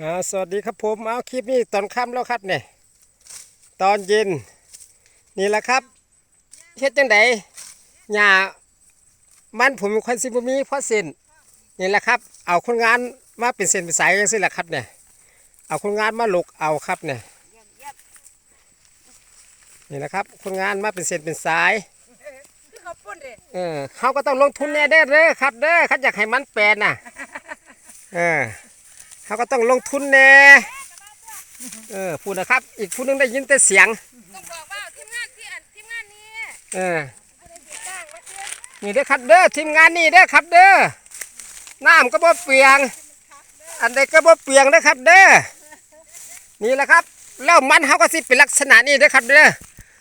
อ่าสวัสดีครับผมเอาคลิปนี้ตอนค่ำแล้วครับเนี่ยตอนเย็น นี่แหละครับเฮ็ดจังไดหญ้ามันผมควันสิบมีเพราะเส้นนี่แหละครับ เอาคนงานมาเป็นเส้นเป็นสายจังซี่แหละครับเนี่ยเอาคนงานมาหลกเอาครับเนี่ยเยี่ยมเยี่ยมนี่แหละครับคนงานมาเป็นเส้นเป็นสายคือเขาปุ้นเลยเออเขาก็ต้องลงทุนแน่เด้อเด้อครับเด้อเขาอยากให้มันแปลนน่ะเออ เขาก็ต้องลงทุนแน่เออพูดนะครับ อีกผู้หนึงได้ยินแต่เสียงต้องบอกว่าทีมงานที่อันทีมงานนี้เออผู้ใดติดจ้างมาเชื่อนี่เด้อครับเด้อทีมงานนี่เด้อครับเด้อน้ำก็บ่เปียง อันใดก็บ่เปียงเด้อครับเด้อนี่แหละครับแล้วมันเขาก็สิเป็นลักษณะนี้เด้อครับเด้อ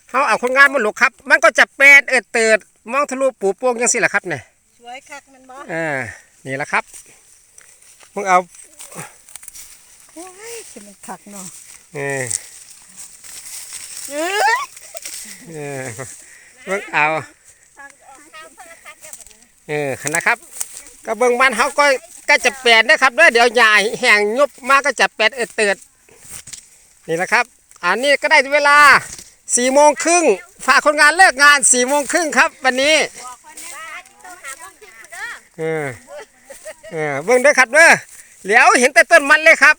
เขาเอาคนงานมาหลกครับ มันก็จะแปดเอิดเติดมองทะลุปูโป่งยังสิแหละครับเนี่ยสวยคักมันบ่อ่านี่แหละครับมึงเอาโอ้ยคือมันคักเนาะเออเอ้ยเออมึงเอาเออขนะครับ ก็เบิ่งมันเขาก็ก็จะแปดนะครับเด้อเดี๋ยวใหญ่แห้งยุบมาก็จะแปดเอิดเติดนี่แหละครับ อันนี้ก็ได้เวลาสี่โมงครึ่งฝากคนงานเลิกงานสี่โมงครึ่งครับ วันนี้บอกคนนี้ว่าต้องหาบ้องคิดเด้อเออเออเบิ่งเด้อครับเด้อเหลียวเห็นแต่ต้นมันเลยครับ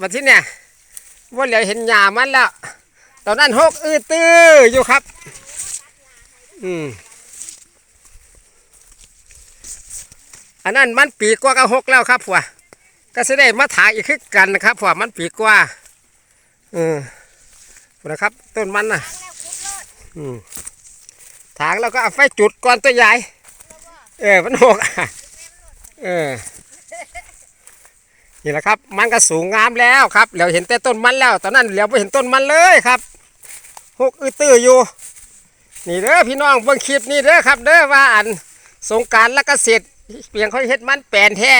วันที่เนี่ยว่าเหลียวเห็นหญ้ามันแล้วตอนนั้นหกอื้อตื้ออยู่ครับ อืมอันนั้นมันปีกว่ากับหกแล้วครับผัวก็จะได้มาถางอีกคือกันนะครับผัวมันปีกว่าเออนะครับ ต้นมันน่ะอืมถางแล้วก็เอาไฟจุดก่อนตัวใหญ่ เออมันหกเออ นี่แหละครับ มันก็สูงงามแล้วครับเหลียวเห็นแต่ต้นมันแล้ว ตอนนั้นเหลียวไม่เห็นต้นมันเลยครับหกอือตื้ออยู่ นี่เด้อพี่น้องเบิ่งคลิปนี่เด้อครับ เด้อว่าอันสงการและเกษตรเพียงเขาเฮ็ดมันแปลนแท้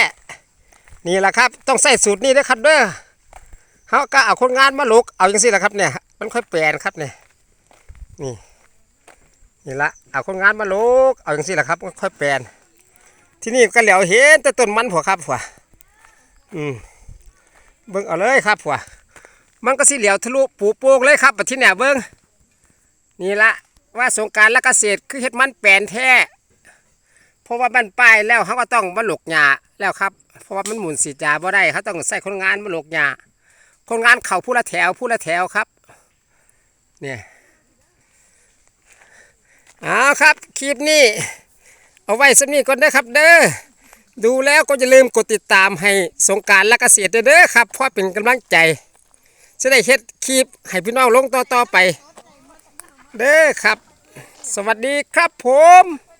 นี่แหละครับ ต้องใส่สูตรนี้เด้อครับเด้อเขาก็เอาคนงานมาลุกเอาอย่างนี้แหละครับเนี่ย มันค่อยแปลนครับเนี่ยนี่นี่ละเอาคนงานมาลุกเอาอย่างนี้แหละครับมันค่อยแปลนที่นี่ก็เหลียวเห็นแต่ต้นมันผัวครับผัว อืมเบิ่งเอาเลยครับผัวมันก็สิเหลียวทะลุปูโป่งเลยครับบัดที่เนี่ยเบิ่งนี่ละว่าสงการและเกษตรคือเฮ็ดมันแปลนแท้เพราะว่ามันป้ายแล้วเขาก็ต้องมาหลกหญ้าแล้วครับ เพราะว่ามันหมุนสีดาบ่ได้เขาต้องใส่คนงานมาหลกหญ้าคนงานเขาผู้ละแถวผู้ละแถวครับ เนี่ยเอาครับคลิปนี้ เอาไว้สำนี้ก่อนเด้อครับเด้อ ดูแล้วก็อย่าลืมกดติดตามให้สงการและเกษตรเด้อครับเพราะเป็นกำลังใจ จะได้เฮ็ดคลิปให้พี่น้องลงต่อๆไป เด้อครับ สวัสดีครับผม